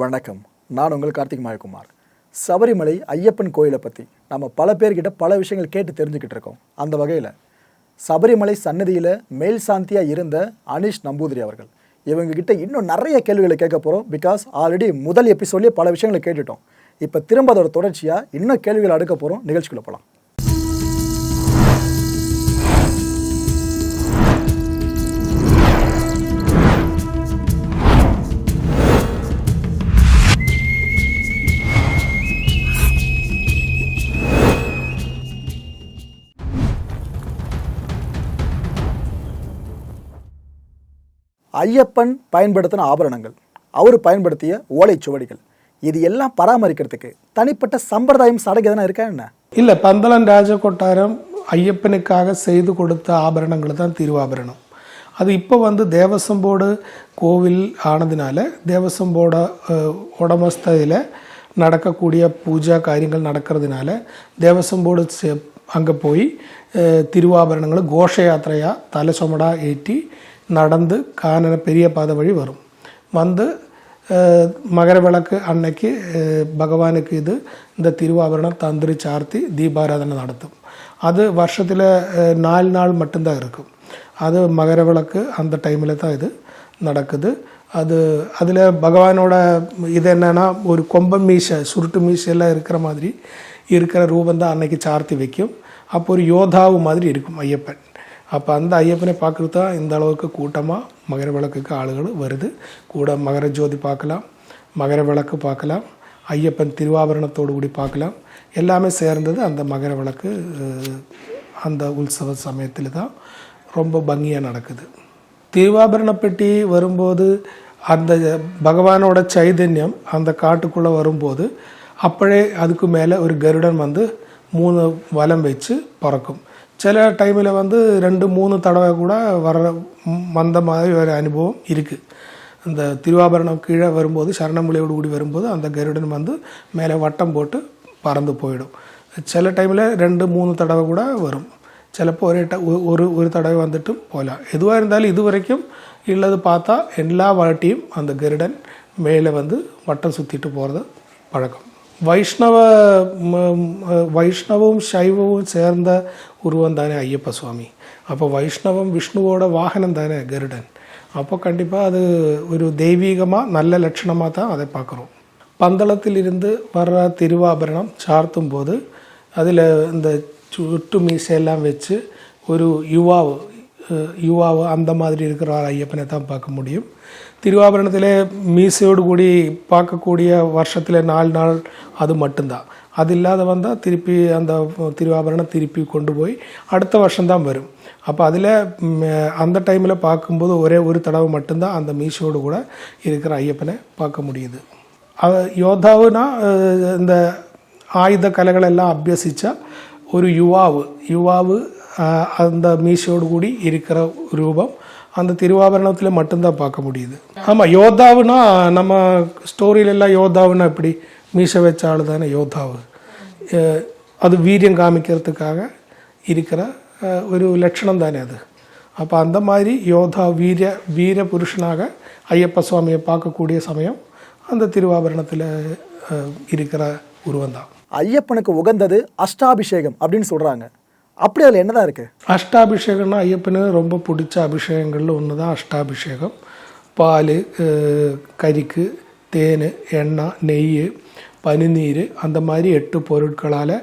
வணக்கம். நான் உங்கள் கார்த்திக் மாயகுமார். சபரிமலை ஐயப்பன் கோயிலை பற்றி நம்ம பல பேர்கிட்ட பல விஷயங்கள் கேட்டு தெரிஞ்சுக்கிட்டு இருக்கோம். அந்த வகையில் சபரிமலை சன்னதியில் மேல் சாந்தியாக இருந்த அனீஷ் நம்பூதிரி அவர்கள். இவங்ககிட்ட இன்னும் நிறைய கேள்விகளை கேட்க போகிறோம் பிகாஸ் ஆல்ரெடி முதல் எபிசோட்லேயே பல விஷயங்களை கேட்டுட்டோம். இப்போ திரும்ப அதோட தொடர்ச்சியாக இன்னும் கேள்விகள் அடுக்க போகிறோம் நிகழ்ச்சிக்குள்ளே போகலாம் ஐயப்பன் பயன்படுத்தின ஆபரணங்கள். அவர் பயன்படுத்திய ஓலைச்சுவடிகள் இது எல்லாம் பராமரிக்கிறதுக்கு தனிப்பட்ட சம்பிரதாயம் சடங்கு எதனா இருக்கா என்ன? இல்லை பந்தளன் ராஜகொட்டாரம் ஐயப்பனுக்காக செய்து கொடுத்த ஆபரணங்கள் தான் திருவாபரணம். அது இப்போ வந்து தேவசம் போர்டு கோவில் ஆனதுனால தேவசம் போர்ட உடமஸ்தையில் நடக்கக்கூடிய பூஜா காரியங்கள் நடக்கிறதுனால தேவசம் போர்டு அங்கே போய் அஹ், திருவாபரணங்களை கோஷ யாத்திரையாக தலை சுமடா ஏற்றி நடந்து காணன பெரிய பாதை வழி வரும். வந்து அஹ், மகர விளக்கு அன்னைக்கு பகவானுக்கு இது இந்த திருவாபரணம் தந்திரி சார்த்தி தீபாராதனை நடத்தும். அது வருஷத்தில் நாலு நாள் மட்டும்தான் இருக்கும். அது மகர விளக்கு அந்த டைமில் தான் இது நடக்குது. அது அதில் பகவானோட இது என்னென்னா ஒரு கொம்ப மீசை சுருட்டு மீசையெல்லாம் இருக்கிற மாதிரி இருக்கிற ரூபந்தான் அன்னைக்கு சார்த்தி வைக்கும். அப்போ ஒரு யோதாவு மாதிரி இருக்கும் ஐயப்பன். அப்போ அந்த ஐயப்பனை பார்க்குறது தான் இந்த அளவுக்கு கூட்டமாக மகர விளக்குக்கு ஆளுகள் வருது. கூட மகர ஜோதி பார்க்கலாம் மகர விளக்கு பார்க்கலாம் ஐயப்பன் திருவாபரணத்தோடு கூடி பார்க்கலாம். எல்லாமே சேர்ந்தது அந்த மகர விளக்கு அந்த உற்சவ சமயத்தில் தான் ரொம்ப பங்கியாக நடக்குது. திருவாபரண பெட்டி வரும்போது அந்த பகவானோட சைதன்யம் அந்த காட்டுக்குள்ளே வரும்போது அப்படியே அதுக்கு மேலே ஒரு கருடன் வந்து மூணு வலம் வச்சு பறக்கும். சில டைமில் வந்து ரெண்டு மூணு தடவை கூட வர வந்த மாதிரி ஒரு அனுபவம் இருக்குது அந்த திருவாபரணம் கீழே வரும்போது சரணமுலையோடு கூடி வரும்போது அந்த கருடன் வந்து மேலே வட்டம் போட்டு பறந்து போயிடும். சில டைமில் ரெண்டு மூணு தடவை கூட வரும். சிலப்போ ஒரே ட ஒரு ஒரு தடவை வந்துட்டு போகலாம். எதுவாக இருந்தாலும் இது வரைக்கும் இல்லது பார்த்தா எல்லா வாட்டியும் அந்த கருடன் மேலே வந்து வட்டம் சுற்றிட்டு போகிறது பழக்கம். வைஷ்ணவ ம- ம- வைஷ்ணவம் சைவமும் சேர்ந்த உருவம் தானே ஐயப்ப சுவாமி. அப்போ வைஷ்ணவம் விஷ்ணுவோட வாகனம் தானே கருடன். அப்போ கண்டிப்பாக அது ஒரு தெய்வீகமாக நல்ல லட்சணமாக தான் அதை பார்க்குறோம். பந்தளத்திலிருந்து வர்ற திருவாபரணம் சார்த்தும் போது அதில் இந்த சுட்டு மீசையெல்லாம் வச்சு ஒரு யுவாவு யுவாவு அந்த மாதிரி இருக்கிற ஐயப்பனை தான் பார்க்க முடியும். திருவாபரணத்தில் மீசையோடு கூடி பார்க்கக்கூடிய வருஷத்தில் நாலு நாள் அது மட்டும்தான். அது இல்லாத வந்தால் திருப்பி அந்த திருவாபரணம் திருப்பி கொண்டு போய் அடுத்த வருஷம்தான் வரும். அப்போ அதில் அந்த டைமில் பார்க்கும்போது ஒரே ஒரு தடவை மட்டும்தான் அந்த மீசோடு கூட இருக்கிற ஐயப்பனை பார்க்க முடியுது. யோதாவுனா இந்த ஆயுத கலைகளெல்லாம் அபியசித்தா ஒரு யுவாவு. யுவாவு அந்த மீசையோடு கூடி இருக்கிற ரூபம் அந்த திருவாபரணத்தில் மட்டும்தான் பார்க்க முடியுது. ஆமாம் யோதாவுனா நம்ம ஸ்டோரியிலெல்லாம் யோதாவுன்னா எப்படி? மீசை வச்ச ஆள் தானே யோதாவு. அஹ், அது வீரியம் காமிக்கிறதுக்காக இருக்கிற ஒரு லட்சணம் தானே அது. அப்போ அந்த மாதிரி யோதா வீர வீர புருஷனாக ஐயப்ப சுவாமியை பார்க்கக்கூடிய சமயம் அந்த திருவாபரணத்தில் இருக்கிற உருவம் தான். ஐயப்பனுக்கு உகந்தது அஷ்டாபிஷேகம் அப்படின்னு சொல்கிறாங்க அப்படி அதில் என்னதான் இருக்குது அஷ்டாபிஷேகம்னா ஐயப்பனுக்கு ரொம்ப பிடிச்ச அபிஷேகங்களில் ஒன்று தான் அஷ்டாபிஷேகம். பால் கறிக்கு தேன் எண்ணெய் நெய் பனிநீர் அந்த மாதிரி எட்டு பொருட்களால்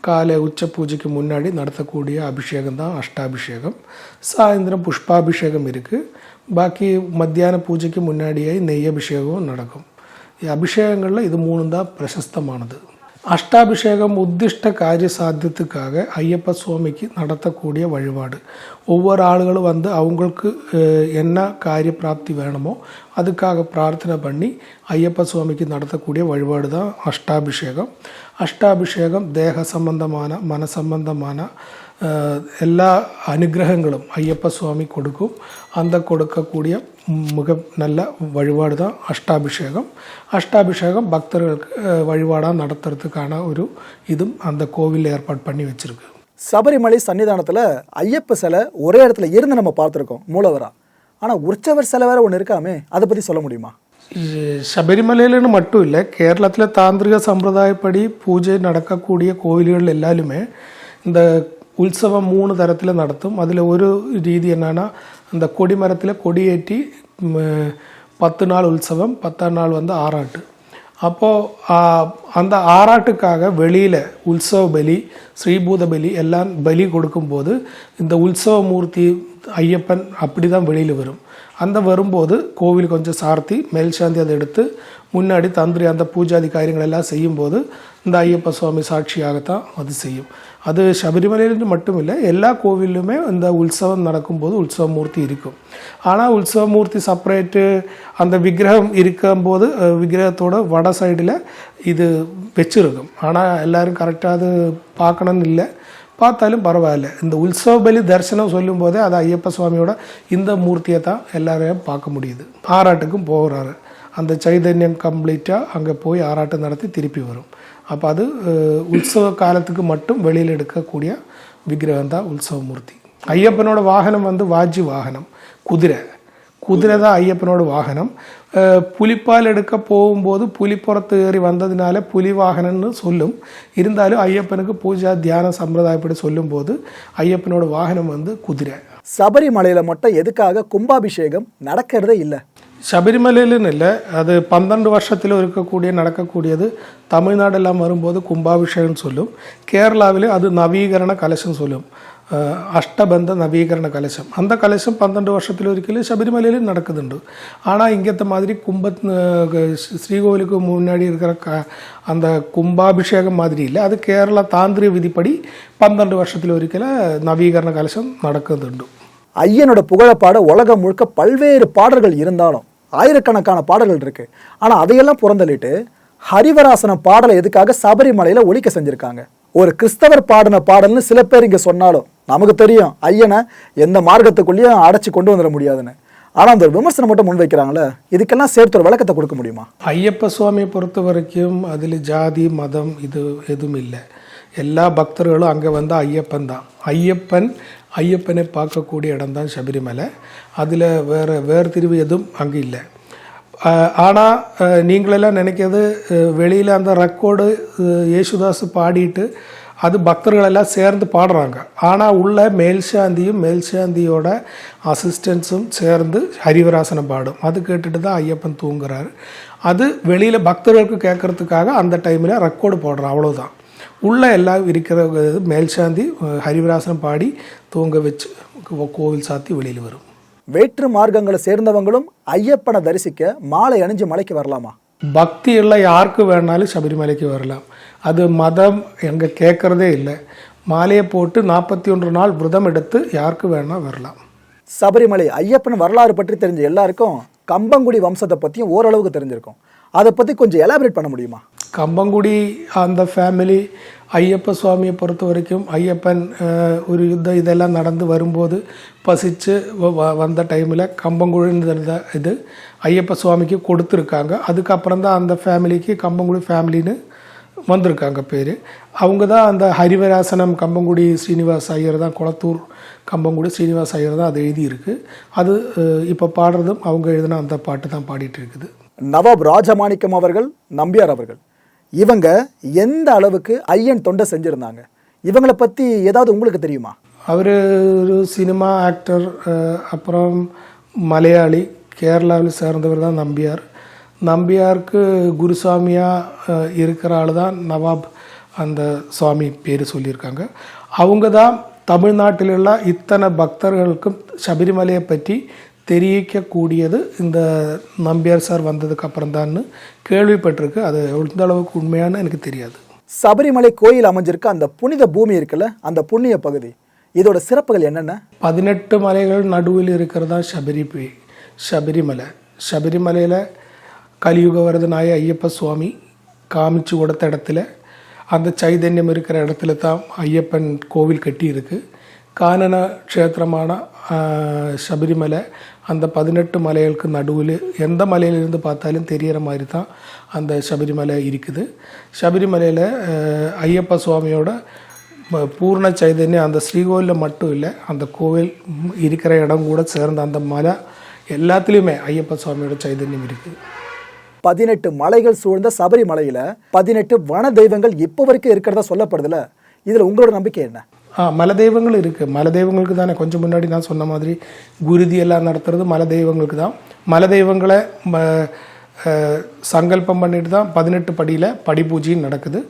காலை உச்ச பூஜைக்கு முன்னாடி நடத்தக்கூடிய அபிஷேகம் தான் அஷ்டாபிஷேகம் சாயந்தரம் புஷ்பாபிஷேகம் இருக்குது பாக்கி மத்தியான பூஜைக்கு முன்னாடியே நெய் அபிஷேகம் நடக்கும் அபிஷேகங்களில் இது மூணு தான் பிரசஸ்தமானது அஷ்டாபிஷேகம் உத்திஷ்ட காரிய சாத்தியத்துக்காக ஐயப்ப சுவாமிக்கு நடத்தக்கூடிய வழிபாடு ஒவ்வொரு ஆளுகளும் வந்து அவங்களுக்கு அஹ், என்ன காரிய பிராப்தி வேணுமோ அதுக்காக பிரார்த்தனை பண்ணி ஐயப்ப சுவாமிக்கு நடத்தக்கூடிய வழிபாடு தான் அஷ்டாபிஷேகம் அஷ்டாபிஷேகம் தேக சம்பந்தமான மன சம்பந்தமான அஹ், எல்லா அனுகிரகங்களும் ஐயப்ப சுவாமி கொடுக்கும் அந்த கொடுக்கக்கூடிய மிக நல்ல வழிபாடு தான் அஷ்டாபிஷேகம். அஷ்டாபிஷேகம் பக்தர்களுக்கு வழிபாடாக நடத்துறதுக்கான ஒரு இதுவும் அந்த கோவிலில் ஏற்பாடு பண்ணி வச்சுருக்கு. சபரிமலை சன்னிதானத்தில் ஐயப்ப சிலை ஒரே இடத்துல இருந்து நம்ம பார்த்துருக்கோம் மூலவராக ஆனால் உற்சவர் சிலை வேறு ஒன்று இருக்காமே அதை பற்றி சொல்ல முடியுமா? சபரிமலையிலன்னு மட்டும் இல்லை கேரளத்தில் താന്ത്രിക சம்பிரதாயப்படி பூஜை நடக்கக்கூடிய കോവിലുകളിൽ എല്ലാവരുമേ இந்த உற்சவம் மூணு தரத்தில் நடத்தும். அதில் ஒரு ரீதி என்னென்னா அந்த கொடிமரத்தில் கொடியேற்றி பத்து நாள் உற்சவம் பத்தாம் நாள் வந்து ஆறாட்டு. அப்போது அந்த ஆறாட்டுக்காக வெளியில் உற்சவ பலி ஸ்ரீபூத பலி எல்லாம் பலி கொடுக்கும்போது இந்த உற்சவ மூர்த்தி ஐயப்பன் அப்படி தான் வெளியில் வரும். அந்த வரும்போது கோவில் கொஞ்சம் சார்த்தி மேல் சாந்தி அதை எடுத்து முன்னாடி தந்திரி அந்த பூஜாதி காரியங்கள் எல்லாம் செய்யும்போது இந்த ஐயப்ப சுவாமி சாட்சியாகத்தான் அது செய்யும். அது சபரிமலையிலிருந்து மட்டும் இல்லை எல்லா கோவிலுமே இந்த உற்சவம் நடக்கும்போது உற்சவ மூர்த்தி இருக்கும். ஆனால் உற்சவ மூர்த்தி செப்பரேட்டு அந்த விக்கிரகம் இருக்கும்போது விக்கிரகத்தோட வட சைடில் இது வச்சுருக்கும். ஆனால் எல்லாரும் கரெக்டாக அது பார்க்கணும்னு இல்லை. பார்த்தாலும் பரவாயில்ல. இந்த உற்சவ பலி தரிசனம் சொல்லும் போதே அது ஐயப்ப சுவாமியோட இந்த மூர்த்தியை தான் எல்லாரையும் பார்க்க முடியுது. ஆறாட்டுக்கும் போகிறாரு. அந்த சைதன்யம் கம்ப்ளீட்டாக அங்கே போய் ஆராட்டம் நடத்தி திருப்பி வரும். அப்போ அது உற்சவ காலத்துக்கு மட்டும் வெளியில் எடுக்கக்கூடிய விக்கிரகம் தான் உற்சவமூர்த்தி. ஐயப்பனோட வாகனம் வந்து வாஜி வாகனம் குதிரை. குதிரை தான் ஐயப்பனோட வாகனம். புலிப்பால் எடுக்க போகும்போது புலிப்புறத்து ஏறி வந்ததுனால புலி வாகனம்னு சொல்லும். இருந்தாலும் ஐயப்பனுக்கு பூஜா தியான சம்பிரதாயப்படி சொல்லும்போது ஐயப்பனோட வாகனம் வந்து குதிரை. சபரிமலையில் மட்டும் எதுக்காக கும்பாபிஷேகம் நடக்கிறதே இல்லை. ശബരിമലയിലെന്നില്ല അത് പന്ത്രണ്ട് വർഷത്തിൽ ഒരുക്കക്കൂടിയ നടക്കക്കൂടിയത് തമിഴ്നാടെല്ലാം വരുമ്പോൾ കുംഭാഭിഷേകം ചൊല്ലും കേരളാവിൽ അത് നവീകരണ കലശം ചൊല്ലും അഷ്ടബന്ധ നവീകരണ കലശം അന്ത കലശം പന്ത്രണ്ട് വർഷത്തിലൊരിക്കൽ ശബരിമലയിൽ നടക്കുന്നുണ്ട് ஆனால் இங்கத்த மாதிரி கும்ப ஸ்ரீகோவிலுக்கு முன்னாடி இருக்கிற க அந்த கும்பாபிஷேகம் மாதிரி இல்லை அது കേരള താന്ത്രിക വിധിപ്പടി பன்னெண்டு வருஷத்தில் ஒருக்கல நவீகரண கலசம் நடக்குதுண்டு ஐயனோட புகழப்பாட உலகம் முழுக்க பல்வேறு பாடல்கள் இருந்தாலும் ஆயிரக்கணக்கான பாடல்கள் இருக்குது ஆனால் அதையெல்லாம் புறந்தள்ளிட்டு ஹரிவராசன பாடலை எதுக்காக சபரிமலையில் ஒழிக்க செஞ்சுருக்காங்க? ஒரு கிறிஸ்தவர் பாடின பாடல்னு சில பேர் இங்கே சொன்னாலும் நமக்கு தெரியும் ஐயனை எந்த மார்க்கத்துக்குள்ளேயும் அடைச்சி கொண்டு வந்துட முடியாதுன்னு. ஆனால் அந்த ஒரு விமர்சனம் மட்டும் முன்வைக்கிறாங்களே இதுக்கெல்லாம் சேர்த்து ஒரு விளக்கத்தை கொடுக்க முடியுமா? ஐயப்ப சுவாமியை பொறுத்த வரைக்கும் அதில் ஜாதி மதம் இது எதுவும் இல்லை. எல்லா பக்தர்களும் அங்கே வந்து ஐயப்பன் தான். ஐயப்பன் ஐயப்பனை பார்க்கக்கூடிய இடம் தான் சபரிமலை. அதில் வேறு வேறு திரிவு எதுவும் அங்கே இல்லை. ஆனால் நீங்களெல்லாம் நினைக்கிறது வெளியில் அந்த ரெக்கார்டு யேசுதாஸ் பாடிட்டு அது பக்தர்களெல்லாம் சேர்ந்து பாடுறாங்க. ஆனால் உள்ள மேல்சாந்தியும் மேல்சாந்தியோட அசிஸ்டன்ஸும் சேர்ந்து ஹரிவராசனம் பாடும் அது கேட்டுட்டு தான் ஐயப்பன் தூங்குறாரு அது வெளியில் பக்தர்களுக்கு கேட்கறதுக்காக அந்த டைமில் ரெக்கார்டு போடுறான். அவ்வளோதான் உள்ள எல்லாம் இருக்கிற மேல்சாந்தி அஹ், ஹரிவராசனம் பாடி தூங்க வச்சு கோவில் சாத்தி வெளியில் வரும். வேற்று மார்க்கங்களை சேர்ந்தவங்களும் ஐயப்பனை தரிசிக்க மாலை அணிஞ்சு மலைக்கு வரலாமா? பக்தி உள்ள யாருக்கு வேணாலும் சபரிமலைக்கு வரலாம். அது மதம் எங்கே கேட்குறதே இல்லை. மாலையை போட்டு நாற்பத்தி ஒன்று நாள் விரதம் எடுத்து யாருக்கு வேணால் வரலாம். சபரிமலை ஐயப்பன் வரலாறு பற்றி தெரிஞ்ச எல்லாருக்கும் கம்பங்குடி வம்சத்தை பற்றியும் ஓரளவுக்கு தெரிஞ்சிருக்கும். அதை பற்றி கொஞ்சம் எலாபரேட் பண்ண முடியுமா? கம்பங்குடி அந்த ஃபேமிலி ஐயப்ப சுவாமியை பொறுத்த வரைக்கும் ஐயப்பன் ஒரு யுத்தம் இதெல்லாம் நடந்து வரும்போது பசித்து வ- வ- வந்த டைமில் கம்பங்குழின்னு இது ஐயப்ப சுவாமிக்கு கொடுத்துருக்காங்க. அதுக்கப்புறம் தான் அந்த ஃபேமிலிக்கு கம்பங்குடி ஃபேமிலின்னு வந்திருக்காங்க பேர். அவங்க தான் அந்த ஹரிவராசனம் கம்பங்குடி ஸ்ரீனிவாஸ் ஐயர் தான் குளத்தூர் கம்பங்குடி ஸ்ரீனிவாஸ் ஐயர் தான் அது எழுதியிருக்கு. அது இப்போ பாடுறதும் அவங்க எழுதின அந்த பாட்டு தான் பாடிட்டு இருக்குது. நவாப் ராஜமாணிக்கம் அவர்கள் நம்பியார் அவர்கள். இவங்க எந்த அளவுக்கு ஐயன் தொண்டை செஞ்சுருந்தாங்க? இவங்களை பற்றி ஏதாவது உங்களுக்கு தெரியுமா? அவர் ஒரு சினிமா ஆக்டர் அப்புறம் மலையாளி கேரளாவில் சேர்ந்தவர் தான் நம்பியார். நம்பியாருக்கு குருசாமியாக இருக்கிற ஆள் தான் நவாப் அந்த சுவாமி பேர் சொல்லியிருக்காங்க. அவங்க தான் தமிழ்நாட்டில் உள்ள இத்தனை பக்தர்களுக்கும் சபரிமலையை பற்றி தெரிவிக்கக்கூடியது இந்த நம்பியார் சார் வந்ததுக்கு அப்புறம் தான் கேள்விப்பட்டிருக்கு. அது எந்த அளவுக்கு உண்மையானு எனக்கு தெரியாது. சபரிமலை கோயில் அமைஞ்சிருக்க அந்த புனித பூமி இருக்குல்ல அந்த புண்ணிய பகுதி இதோட சிறப்புகள் என்னென்ன? பதினெட்டு மலைகள் நடுவில் இருக்கிறதா சபரி சபரிமலை. சபரிமலையில் கலியுக வரதனாய ஐயப்ப சுவாமி காமிச்சு கொடுத்த இடத்துல அந்த சைதன்யம் இருக்கிற இடத்துல தான் ஐயப்பன் கோவில் கட்டி இருக்கு கானன க்ஷேத்திரமான சபரிமலை அந்த பதினெட்டு மலைகளுக்கு நடுவில் எந்த மலையிலிருந்து பார்த்தாலும் தெரியிற மாதிரி தான் அந்த சபரிமலை இருக்குது. சபரிமலையில் ஐயப்ப சுவாமியோட பூர்ண சைதன்யம் அந்த ஸ்ரீகோவிலில் மட்டும் இல்லை அந்த கோவில் இருக்கிற இடம் கூட சேர்ந்த அந்த மலை எல்லாத்துலேயுமே ஐயப்ப சுவாமியோட சைதன்யம் இருக்குது. பதினெட்டு மலைகள் சூழ்ந்த சபரிமலையில் பதினெட்டு வன தெய்வங்கள் இப்போ வரைக்கும் இருக்கிறதா சொல்லப்படுதுல? இதில் உங்களோட நம்பிக்கை என்ன? ஆ மலதெய்வங்கள் இருக்குது மலதெய்வங்களுக்கு தானே. கொஞ்சம் முன்னாடி நான் சொன்ன மாதிரி குருதி எல்லாம் நடத்துறது மலதெய்வங்களுக்கு தான். மலதெய்வங்களை ம சங்கல்பம் பண்ணிட்டு தான் பதினெட்டு படியில் படி பூஜையும் நடக்குது.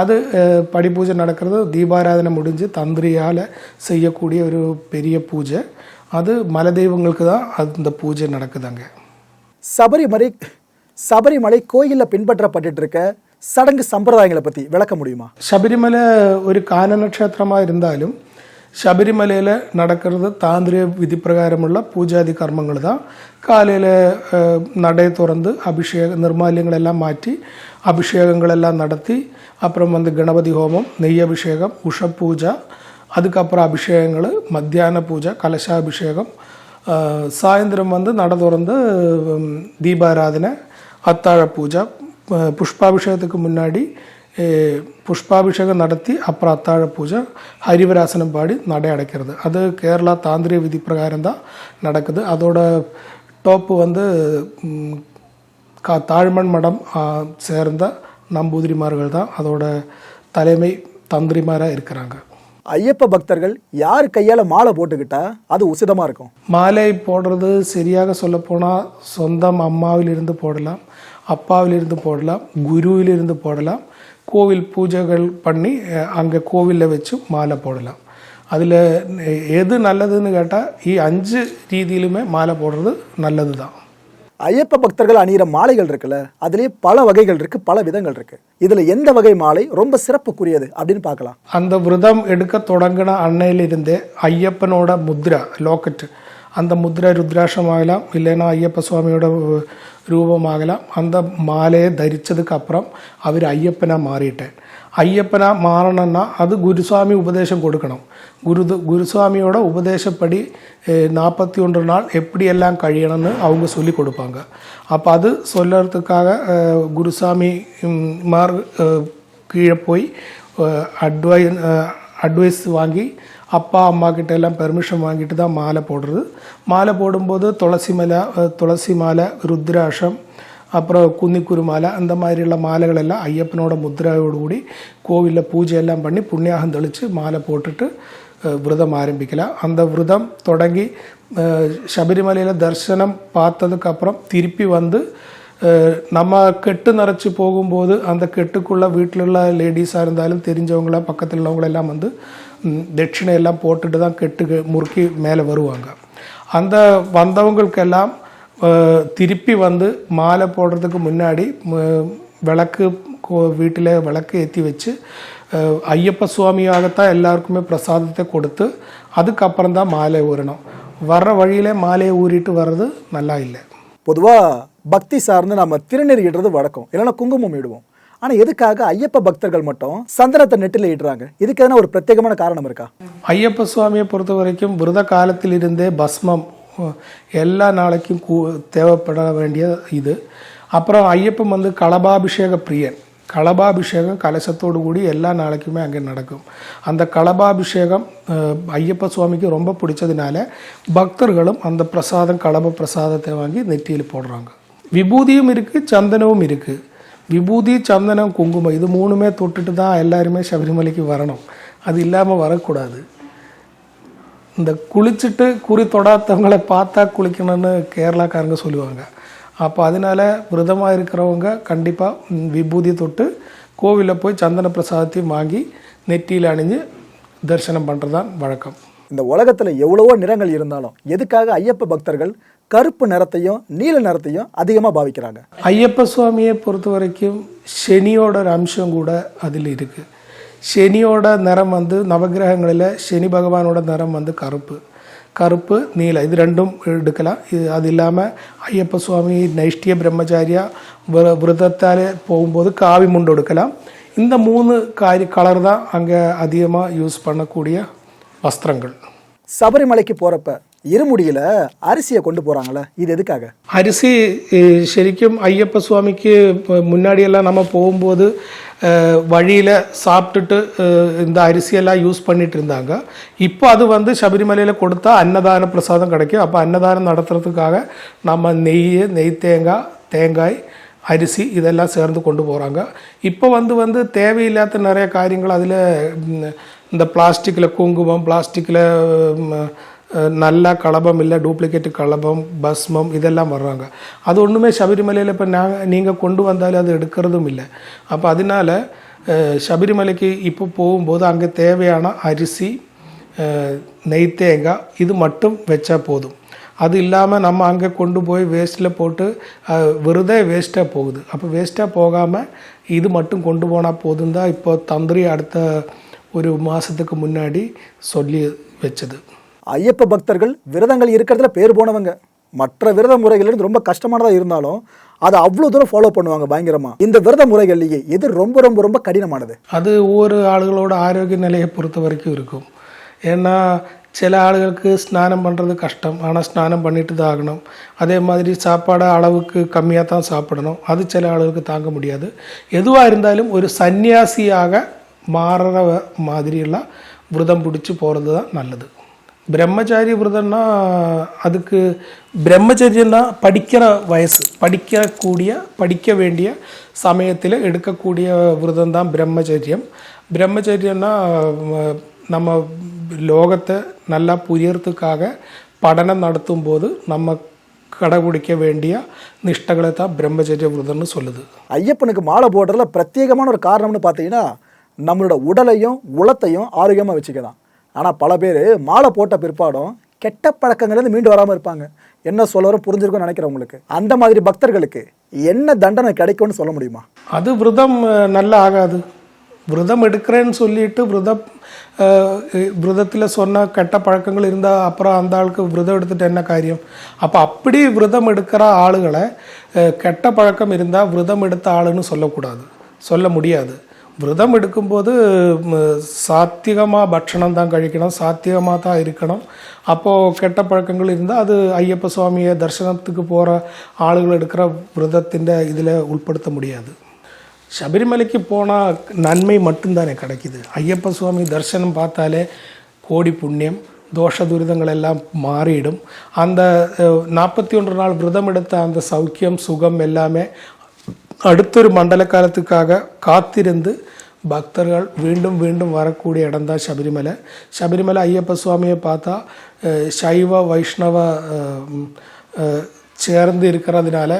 அது படிபூஜை படி பூஜை நடக்கிறது தீபாராதனை முடிஞ்சு தந்திரியால் செய்யக்கூடிய ஒரு பெரிய பூஜை. அது மலதெய்வங்களுக்கு தான் அந்த பூஜை நடக்குதுங்க சபரிமலை சபரிமலை கோயிலில் பின்பற்றப்பட்டுட்டு இருக்க சடங்கு சம்பிரதாயங்களை பத்தி விளக்க முடியுமா ശബരിമല ഒരു കാനനക്ഷേത്രമായി ഇരുന്നാലും ശബരിമലയിൽ നടക്കുന്നത് താന്ത്രിക വിധിപ്രകാരമുള്ള പൂജാതി കർമ്മങ്ങൾ தான் காலையில் நடை திறந்து அபிஷேக நிர்மால்யங்களெல்லாம் மாற்றி அபிஷேகங்களெல்லாம் நடத்தி அப்புறம் வந்து கணபதி ஹோமம் நெய் அபிஷேகம் உஷப்பூஜா அதுக்கப்புறம் அபிஷேகங்கள் மத்தியான பூஜை கலசாபிஷேகம் அஹ், சாயந்தரம் வந்து நட திறந்து உம், தீபாராதனை அத்தாழ பூஜை அஹ், புஷ்பாபிஷேகத்துக்கு முன்னாடி புஷ்பாபிஷேகம் நடத்தி அப்புறம் அத்தாழ பூஜை ஹரிவராசனம் பாடி நடை அடைக்கிறது. அது கேரளா தாந்திரிய விதி பிரகாரம் தான் நடக்குது. அதோட டோப்பு வந்து கா தாழ்மண் மடம் சேர்ந்த நம்பூதிரிமார்கள் தான் அதோட தலைமை தந்திரிமாராக இருக்கிறாங்க. ஐயப்ப பக்தர்கள் யார் கையால மாலை போட்டுக்கிட்டா அது உசிதமா இருக்கும்? மாலை போடுறது சரியாக சொல்லப்போனால் சொந்தம் அம்மாவிலிருந்து போடலாம். அப்பாவிலிருந்து போடலாம் குருவிலிருந்து போடலாம் கோவில் பூஜைகள் பண்ணி அங்கே கோவிலில் வச்சு மாலை போடலாம். அதில் எது நல்லதுன்னு கேட்டால் ஈ அஞ்சு ரீதியிலுமே மாலை போடுறது நல்லது தான் ஐயப்ப பக்தர்கள் அணியிற மாலைகள் இருக்குல்ல அதுலயே பல வகைகள் இருக்கு பல விதங்கள் இருக்கு இதுல எந்த வகை மாலை ரொம்ப சிறப்புக்குரியது அப்படின்னு பார்க்கலாம் அந்த விரதம் எடுக்க தொடங்கின அன்னையிலிருந்தே ஐயப்பனோட முத்ரா லாக்கெட்டு அந்த முத்ரா ருத்ராட்சமாகலாம் இல்லைன்னா ஐயப்ப சுவாமியோட ரூபமாகலாம் அந்த மாலையை தரிச்சதுக்கு அப்புறம் அவர் ஐயப்பனாக மாறிட்டேன் ஐயப்பனாக மாறணும்னா அது குருசாமி உபதேசம் கொடுக்கணும் குரு குருசாமியோட உபதேசப்படி நாற்பத்தி ஒன்று நாள் எப்படியெல்லாம் கழியணும்னு அவங்க சொல்லி கொடுப்பாங்க அப்போ அது சொல்லறதுக்காக குருசாமி மார் கீழே போய் அட்வை அட்வைஸ் வாங்கி அப்பா அம்மா கிட்ட எல்லாம் பெர்மிஷன் வாங்கிட்டு தான் மாலை போடுறது. மாலை போடும்போது துளசி மலை துளசி மாலை ருத்ராஷம் அப்புறம் குந்திக்குரு மாலை அந்த மாதிரிയുള്ള மாலைகளெல்லாம் ஐயப்பனோட முத்ராயோடு கூடி கோவிலில் பூஜையெல்லாம் பண்ணி புண்ணியாகம் தெளித்து மாலை போட்டுட்டு விரதம் ஆரம்பிக்கலாம். அந்த விரதம் தொடங்கி சபரிமலையில் தரிசனம் பார்த்ததுக்கப்புறம் திருப்பி வந்து நம்ம கெட்டு நிறச்சி போகும்போது அந்த கெட்டுக்குள்ளே வீட்டிலுள்ள லேடிஸாக இருந்தாலும் தெரிஞ்சவங்கள பக்கத்தில் உள்ளவங்களெல்லாம் வந்து தட்சிணை எல்லாம் போட்டுட்டு தான் கெட்டு முறுக்கி மேலே வருவாங்க. அந்த வந்தவங்களுக்கெல்லாம் திருப்பி வந்து மாலை போடுறதுக்கு முன்னாடி விளக்கு வீட்டில் விளக்கு ஏற்றி வச்சு ஐயப்ப சுவாமியாகத்தான் எல்லாருக்குமே பிரசாதத்தை கொடுத்து அதுக்கப்புறம் தான் மாலை ஊறணும். வர்ற வழியில் மாலையை ஊறிட்டு வர்றது நல்லா இல்லை. பொதுவாக பக்தி சார்ந்து நம்ம திருநீர் இடுறது வழக்கம். இல்லைன்னா குங்குமம் இடுவோம். ஆனா எதுக்காக ஐயப்ப பக்தர்கள் மட்டும் சந்தனத்தை நெட்டில் இடுறாங்க? இதுக்கு எதனா ஒரு பிரத்யேகமான காரணம் இருக்கா? ஐயப்ப சுவாமியை பொறுத்த வரைக்கும் விரத காலத்திலிருந்தே பஸ்மம் எல்லா நாளைக்கும் கூ தேவைப்பட வேண்டிய இது. அப்புறம் ஐயப்பன் வந்து கலபாபிஷேக பிரியன். கலபாபிஷேகம் கலசத்தோடு கூடி எல்லா நாளைக்குமே அங்கே நடக்கும். அந்த கலபாபிஷேகம் ஐயப்ப சுவாமிக்கு ரொம்ப பிடிச்சதுனால பக்தர்களும் அந்த பிரசாதம் கலப பிரசாதத்தை வாங்கி நெற்றியில் போடுறாங்க. விபூதியும் இருக்குது சந்தனமும் இருக்குது விபூதி சந்தனம் குங்குமம் இது மூணுமே தொட்டுட்டு தான் எல்லாருமே சபரிமலைக்கு வரணும். அது இல்லாமல் வரக்கூடாது. இந்த குளிச்சுட்டு குறி தொடாதவங்களை பார்த்தா குளிக்கணும்னு கேரளாக்காரங்க சொல்லுவாங்க. அப்போ அதனால விரதமாக இருக்கிறவங்க கண்டிப்பாக விபூதி தொட்டு கோவிலில் போய் சந்தன பிரசாதத்தையும் வாங்கி நெற்றியில் அணிஞ்சு தரிசனம் பண்ணுறது தான் வழக்கம். இந்த உலகத்தில் எவ்வளவோ நிறங்கள் இருந்தாலும் எதுக்காக ஐயப்ப பக்தர்கள் கருப்பு நிறத்தையும் நீல நிறத்தையும் அதிகமாக பாவிக்கிறாங்க? ஐயப்ப சுவாமியை பொறுத்த வரைக்கும் சனியோட ஒரு அம்சம் கூட அதில் இருக்குது சனியோட நிறம் வந்து நவகிரகங்களில் சனி பகவானோட நிறம் வந்து கருப்பு. கருப்பு நீல இது ரெண்டும் எடுக்கலாம். இது அது இல்லாமல் ஐயப்ப சுவாமி நைஷ்டிய பிரம்மச்சாரியா விர போகும்போது காவி முண்டு எடுக்கலாம். இந்த மூணு காரி கலர் தான் அங்கே அதிகமாக யூஸ் பண்ணக்கூடிய வஸ்திரங்கள் சபரிமலைக்கு போறப்ப இருமுடியில அரிசியை கொண்டு போறாங்கல்ல இது எதுக்காக அரிசி அஹ், ശരിക്കും ஐயப்ப சுவாமிக்கு இப்போ முன்னாடியெல்லாம் நம்ம போகும்போது அஹ், வழியில சாப்பிட்டுட்டு அஹ், இந்த அரிசியெல்லாம் யூஸ் பண்ணிட்டு இருந்தாங்க இப்போ அது வந்து சபரிமலையில் கொடுத்தா அன்னதான பிரசாதம் கிடைக்கும் அப்போ அன்னதானம் நடத்துறதுக்காக நம்ம நெய் நெய் தேங்காய் தேங்காய் அரிசி இதெல்லாம் சேர்ந்து கொண்டு போகிறாங்க இப்போ வந்து வந்து தேவையில்லாத நிறைய காரியங்கள் அதில் இந்த பிளாஸ்டிக்கில் குங்குமம் பிளாஸ்டிக்கில் நல்ல களபம் இல்லை டூப்ளிகேட் களபம் பஸ்மம் இதெல்லாம் வர்றாங்க. அது ஒன்றுமே சபரிமலையில் இப்போ நாங்கள் நீங்கள் கொண்டு வந்தாலும் அது எடுக்கிறதும் இல்லை. அப்போ அதனால சபரிமலைக்கு இப்போ போகும்போது அங்கே தேவையான அரிசி நெய் தேங்காய் இது மட்டும் வச்சா போதும். அது இல்லாமல் நம்ம அங்கே கொண்டு போய் வேஸ்ட்டில் போட்டு அஹ், வேஸ்ட்டாக போகுது. அப்போ வேஸ்ட்டாக போகாமல் இது மட்டும் கொண்டு போனால் போதும் தான் இப்போ தந்திரி அடுத்த ஒரு மாதத்துக்கு முன்னாடி சொல்லி வச்சது. ஐயப்ப பக்தர்கள் விரதங்கள் இருக்கிறதுல பேர் போனவங்க. மற்ற விரத முறைகள் ரொம்ப கஷ்டமானதாக இருந்தாலும் அதை அவ்வளோ தூரம் ஃபாலோ பண்ணுவாங்க பயங்கரமாக இந்த விரத முறைகள்லேயே எது ரொம்ப ரொம்ப ரொம்ப கடினமானது? அது ஒவ்வொரு ஆளுகளோட ஆரோக்கிய நிலையை பொறுத்த வரைக்கும் இருக்கும். ஏன்னா சில ஆளுகளுக்கு ஸ்நானம் பண்ணுறது கஷ்டம். ஆனால் ஸ்நானம் பண்ணிட்டு தான் ஆகணும். அதே மாதிரி சாப்பாடு அளவுக்கு கம்மியாக தான் சாப்பிடணும். அது சில ஆளுகளுக்கு தாங்க முடியாது. எதுவாக இருந்தாலும் ஒரு சந்நியாசியாக மாறுற மாதிரியெல்லாம் விரதம் பிடிச்சி போகிறது தான் நல்லது. பிரம்மச்சாரி விரதம்னா அதுக்கு பிரம்மச்சரியன்னா படிக்கிற வயசு படிக்கக்கூடிய படிக்க வேண்டிய சமயத்தில் எடுக்கக்கூடிய விரதம் தான் பிரம்மச்சரியம் பிரம்மச்சரியம்னா நம்ம லோகத்தை நல்லா புரியறதுக்காக படனம் நடத்தும் போது நம்ம கடைபிடிக்க வேண்டிய நிஷ்டகளை தான் பிரம்மச்சரிய விரதம்னு சொல்லுது ஐயப்பனுக்கு மாலை போடுறதுல பிரத்யேகமான ஒரு காரணம்னு பார்த்தீங்கன்னா நம்மளோட உடலையும் உளத்தையும் ஆரோக்கியமாக வச்சுக்கலாம். ஆனால் பல பேர் மாலை போட்ட பிற்பாடும் கெட்ட பழக்கங்கள்லேருந்து மீண்டு வராமல் இருப்பாங்க. என்ன சொல்லவரும் வரும் நினைக்கிறவங்களுக்கு அந்த மாதிரி பக்தர்களுக்கு என்ன தண்டனை கிடைக்கும்னு சொல்ல முடியுமா? அது விரதம் நல்லா ஆகாது. விரதம் எடுக்கிறேன்னு சொல்லிட்டு விரதம் விரதத்தில் சொன்ன கெட்ட பழக்கங்கள் இருந்தால் அப்புறம் அந்த ஆளுக்கு விரதம் எடுத்துட்டு என்ன காரியம்? அப்போ அப்படி விரதம் எடுக்கிற ஆளுகளை கெட்ட பழக்கம் இருந்தால் விரதம் எடுத்த ஆளுன்னு சொல்லக்கூடாது. சொல்ல முடியாது. விரதம் எடுக்கும்போது சாத்திகமாக பட்சணம் தான் கழிக்கணும் சாத்திகமாக தான் இருக்கணும். அப்போது கெட்ட பழக்கங்கள் இருந்தால் அது ஐயப்ப சுவாமியை தரிசனத்துக்கு போகிற ஆளுகள் எடுக்கிற விரதத்திൻ്റെ இதில் உட்படுத்த முடியாது. சபரிமலைக்கு போனால் நன்மை மட்டும்தானே கிடைக்கிது. ஐயப்ப சுவாமி தரிசனம் பார்த்தாலே கோடி புண்ணியம் தோஷ துரிதங்கள் எல்லாம் மாறிடும். அந்த நாற்பத்தி ஒன்று நாள் விரதம் எடுத்த அந்த சௌக்கியம் சுகம் எல்லாமே அடுத்தொரு மண்டல காலத்துக்காக காத்திருந்து பக்தர்கள் மீண்டும் மீண்டும் வரக்கூடிய இடம் தான் சபரிமலை சபரிமலை ஐயப்ப சுவாமியை பார்த்தா சைவ வைஷ்ணவ சேர்ந்து இருக்கிறதுனால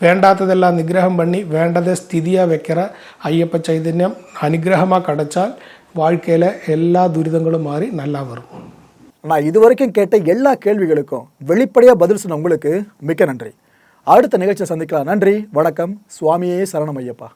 வேண்டாததெல்லாம் நிகிரகம் பண்ணி வேண்டதை ஸ்திதியாக வைக்கிற ஐயப்ப சைதன்யம் அனுகிரகமாக கிடைச்சால் வாழ்க்கையில் எல்லா துரிதங்களும் மாறி நல்லா வரும் நான் இது வரைக்கும் கேட்ட எல்லா கேள்விகளுக்கும் வெளிப்படையாக பதில் சொன்ன உங்களுக்கு மிக்க நன்றி அடுத்த நிகழ்ச்சியை சந்திக்கலாம். நன்றி வணக்கம். சுவாமியே சரணம் ஐயப்பா.